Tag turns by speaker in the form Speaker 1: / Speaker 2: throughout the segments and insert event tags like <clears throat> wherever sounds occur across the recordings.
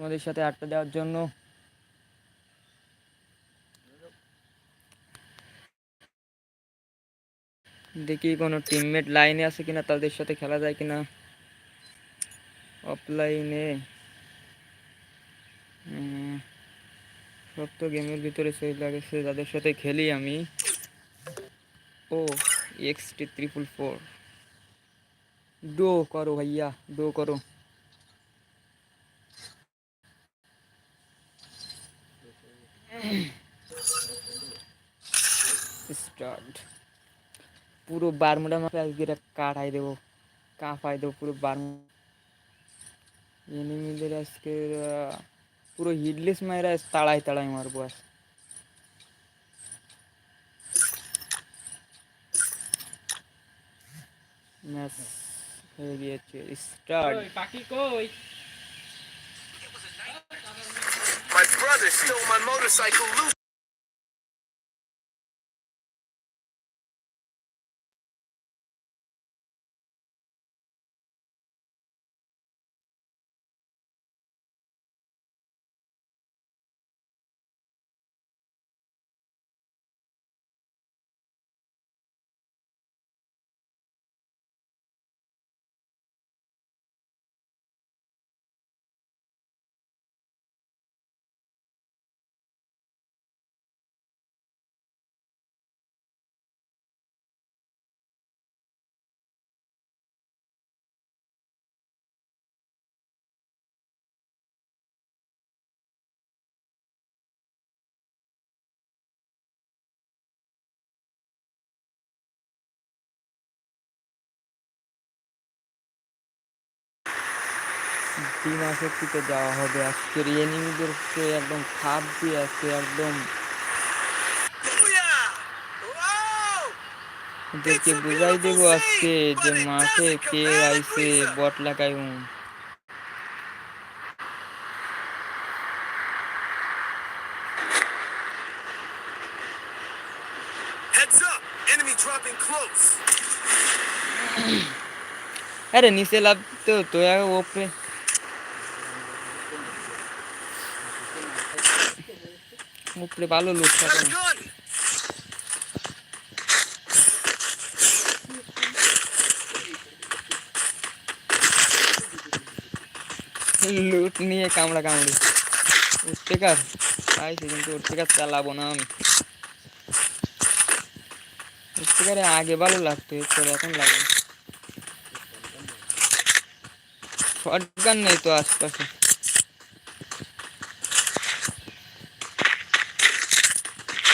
Speaker 1: তোমাদের সাথে আড্ডা দেওয়ার জন্য। দেখি কোনো টিমমেট লাইনে আছে কিনা, তাদের সাথে খেলা যায় কিনা। অফলাইনে সব তো গেমের ভিতরে সেই লাগেছে যাদের সাথে খেলি আমি। ও এক্স টি ত্রিপুল ফোর ডো করো ভাইয়া ডো করো। স্টার্ট পুরো বারমুডা মাপে আজকে এটা কাটাই দেবো, কাঁপাই দেবো পুরো বারমু এনিমিদের আজকে পুরো হিডলেস মায়েরা তাড়াই তাড়াই মারবো আজ। ম্যাচ হয়ে গিয়েছে। স্টার্ট
Speaker 2: পাখি কই?
Speaker 3: motorcycle loose.
Speaker 1: বিনা শক্তিতে যাওয়া হবে। আজকের এনিমিদেরকে একদম খাপ দিয়ে আজকে একদম! ওদেরকে বুঝাই দেবো আজকে যে মাঠে কে আইছে বট লাগাই
Speaker 3: Heads up! Enemy dropping close.
Speaker 1: আরে নিচে লাভ তো তো ওপরে উপরে ভালো লুট
Speaker 3: Got
Speaker 1: থাকে
Speaker 3: a
Speaker 1: না
Speaker 3: gun!
Speaker 1: লুট নিয়ে কামড়া কামড়ি উঠতেকার পাইছি কিন্তু উঠতেকার চালাবো না আমি উঠতেকারে আগে ভালো লাগতো এরপরে এখন লাগে শটগান নেই তো আশপাশে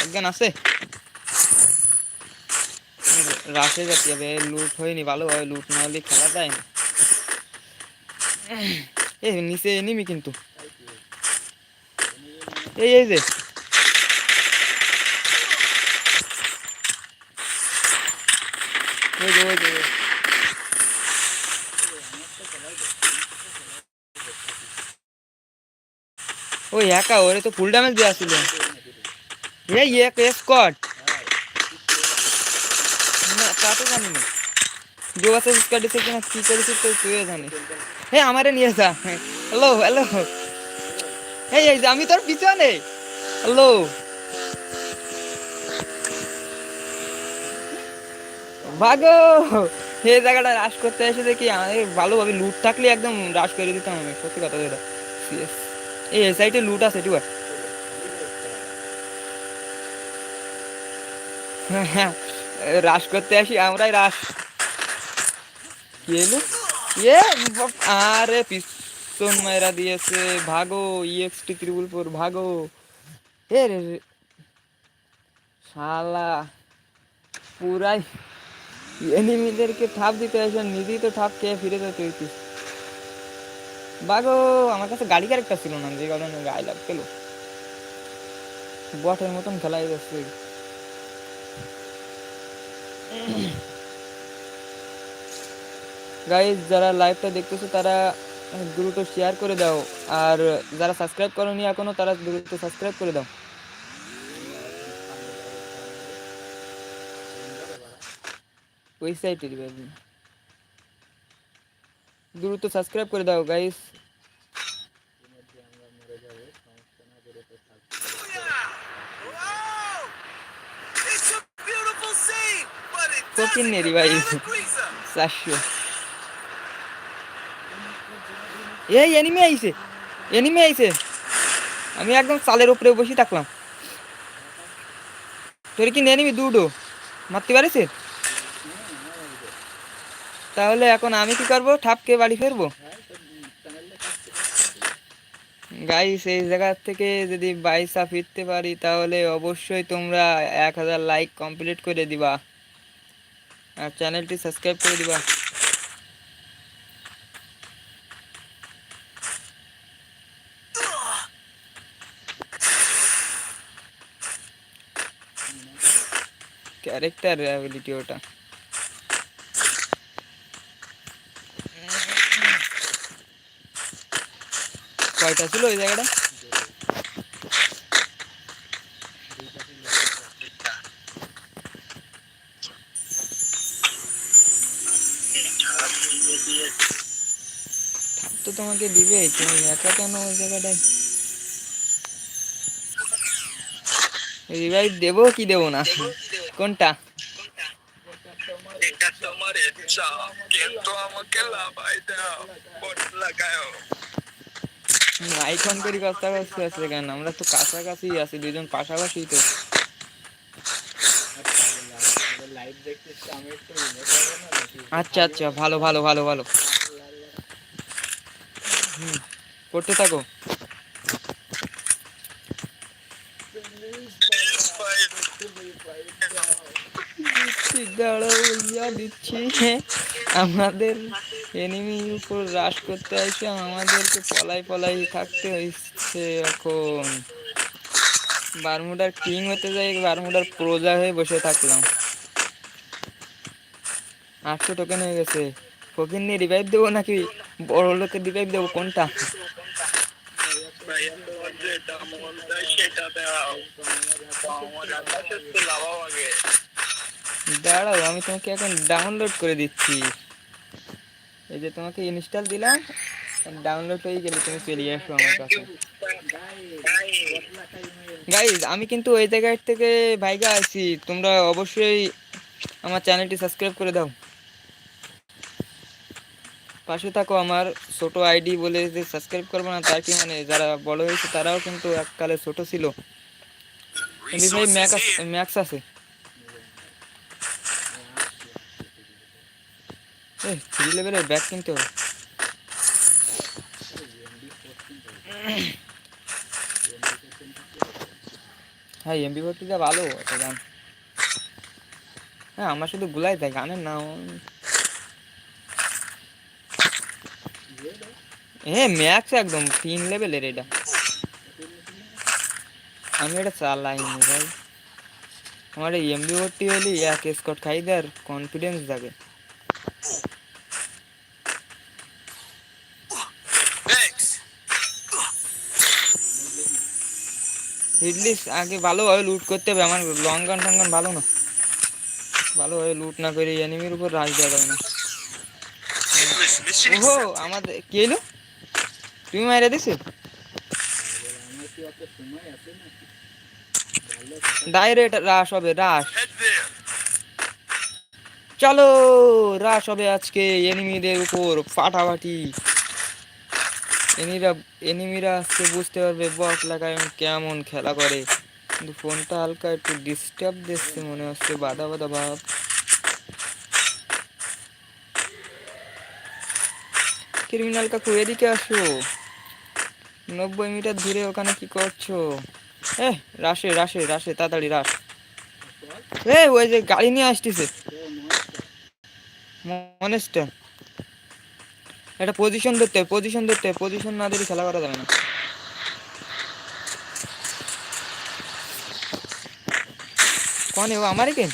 Speaker 1: শটগান আছে? রাশে যাতে হবে লুট হয়নি, ভালোভাবে লুট না হলে খেলা যায় না। এ, নিচে নিমি কিন্তু। এই এই যে। ওই একা, ওরে তো ফুল ড্যামেজ দেওয়া ছিল। এই এক স্কট না জানি না। দিছে কিনা, কি করেছিস তো হে, আমারে নিয়ে যা। Hello hello. এই এই আমি তোর পিছনে। হ্যালো। ভাগো। এই জায়গাটা রাশ করতে এসে দেখি আমাদের ভালোভাবে লুট থাকলে একদম রাশ করে দিতাম আমি সত্যি কথা যেটা। এই সাইডে লুট আছে, ঠিক আছে। হ্যাঁ রাশ করতে আসি, আমরাই রাশ। কি এলো ইয়ে আরে পিস্তন মায়েরা দিয়েছে, ভাগো ইএক্সটি ত্রিপুলপুর ভাগো। এ রে। শালা, পুরাই এনিমিদেরকে ঠাপ দিতে আসে, নিজেই তো ঠাপ খেয়ে ফিরে যেতে হইতিস বাগো আমার কাছে গাড়ি ক্যারেক্টার ছিল না, যে কারণে গায়ে লাগ পেল বটের মতন খেলাই যাচ্ছে। <clears throat> গাইজ যারা লাইভটা দেখতেছো, তারা দ্রুত শেয়ার করে দাও। আর যারা সাবস্ক্রাইব করনি এখনও, তারা দ্রুত সাবস্ক্রাইব করে দাও। ওই সাইটের দ্রুত সাবস্ক্রাইব করে দাও গাইস
Speaker 3: to Greaser.
Speaker 1: চারশো। এই এনিমি আইছে। এনিমি আইছে। আমি একদম চালের উপরে বসে থাকলাম। তোর কি এনিমি দুটো মারতে পারিস? তাহলে এখন আমি কি করব? ঠাপকে বাড়ি ফিরবো? গাইস এই জায়গা থেকে যদি বাইসা ফিরতে পারি, তাহলে অবশ্যই তোমরা এক হাজার লাইক কমপ্লিট করে দিবা। আর চ্যানেলটি সাবস্ক্রাইব করে দিবা ক্যারেক্টার অ্যাবিলিটি ওটা কয়টা ছিল ওই জায়গাটা তোমাকে দিবে? তুমি একা কেন ওই জায়গাটায়? রিভাইভ দেবো কি দেবো না? কোনটা?
Speaker 3: এটা তোমার ইচ্ছা কিন্তু আমাকে লাভাই দাও বট লাগাও
Speaker 1: আইকন করি করতে আছে কেন? আমরা তো কাছাকাছি আছি দুজন পাশাপাশি তো। আচ্ছা আচ্ছা ভালো ভালো ভালো ভালো। করতে থাকো। ইয়া আমাদের এনিমির উপর রাশ করতে আসে আমাদেরকে পলাই পলাই থাকতে হচ্ছে এখন। বারমুডার কিং হতে যাই বারমুডার প্রজা হয়ে বসে থাকলাম। আটশো টোকেন হয়ে গেছে। ফকির নিয়ে রিভাইভ দেবো নাকি? বড় লোকের রিভাইভ দেবো কোনটা
Speaker 3: ভাইয়া তোমার যেটা মন চায় সেটা দাও আমার আকাশে তো লাভাও আগে
Speaker 1: দাঁড়াও, আমি তোমাকে এখন ডাউনলোড করে দিচ্ছি। এই যে তোমাকে ইনস্টল দিলাম ডাউনলোড হয়ে গেলে তুমি চলে আসো আমার কাছে। গাইজ আমি কিন্তু ওই জায়গা থেকে ভাইগা আছি, তোমরা অবশ্যই আমার চ্যানেলটি সাবস্ক্রাইব করে দাও। পাশে থাকো আমার ছোট আইডি বলে যে সাবস্ক্রাইব করব না, তার কি মানে যারা বড় হয়েছে তারাও কিন্তু এককালে ছোট ছিল। ভাই ম্যাক্স আছে থ্রি লেভেলের ব্যাগ কিনতে হবে। হ্যাঁ এমবি ভর্তিটা ভালো একটা গান হ্যাঁ আমার শুধু গুলাই দেয়, গানের নাম। হ্যাঁ ম্যাক্স একদম তিন লেভেলের এটা। আমি এটা চালাইনি ভাই। আমার এই এমবি ভর্তি হলে এক স্কট খাই দেয় আর কনফিডেন্স থাকে. হিটলিস্ট আগে ভালোভাবে লুট করতে হবে আমার লং গান টাঙ্গান ভালো না। ভালোভাবে লুট না করে এনিমির উপর রাজ দেওয়া যাবে না। ওহো আমাদের কি এলো? তুমি মাইরা দিছো? ডাইরেক্ট রাশ হবে
Speaker 3: there.
Speaker 1: চলো রাশ হবে আজকে এনিমিদের উপর, ফাটাফাটি। এনিরা এনিমিরা আজকে বুঝতে পারবে বট লাগায় কেমন খেলা করে। কিন্তু ফোনটা হালকা একটু ডিস্টার্ব দিচ্ছে মনে হচ্ছে, বাধা বাধা ভাব। ক্রিমিনাল কাকু এদিকে আসো। নব্বই মিটার দূরে ওখানে কি করছ? এ, রাশে রাশে রাশে তাড়াতাড়ি রাশ। এ, ওই যে গাড়ি নিয়ে আসতেছে। মনেসটা একটা পজিশন ধরতে পজিশন ধরতে পজিশন না দিলে খেলা করা যাবে না। কন, ও আমারই কে?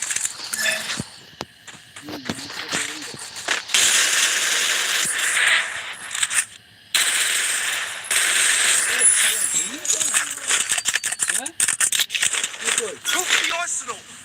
Speaker 3: Arsenal.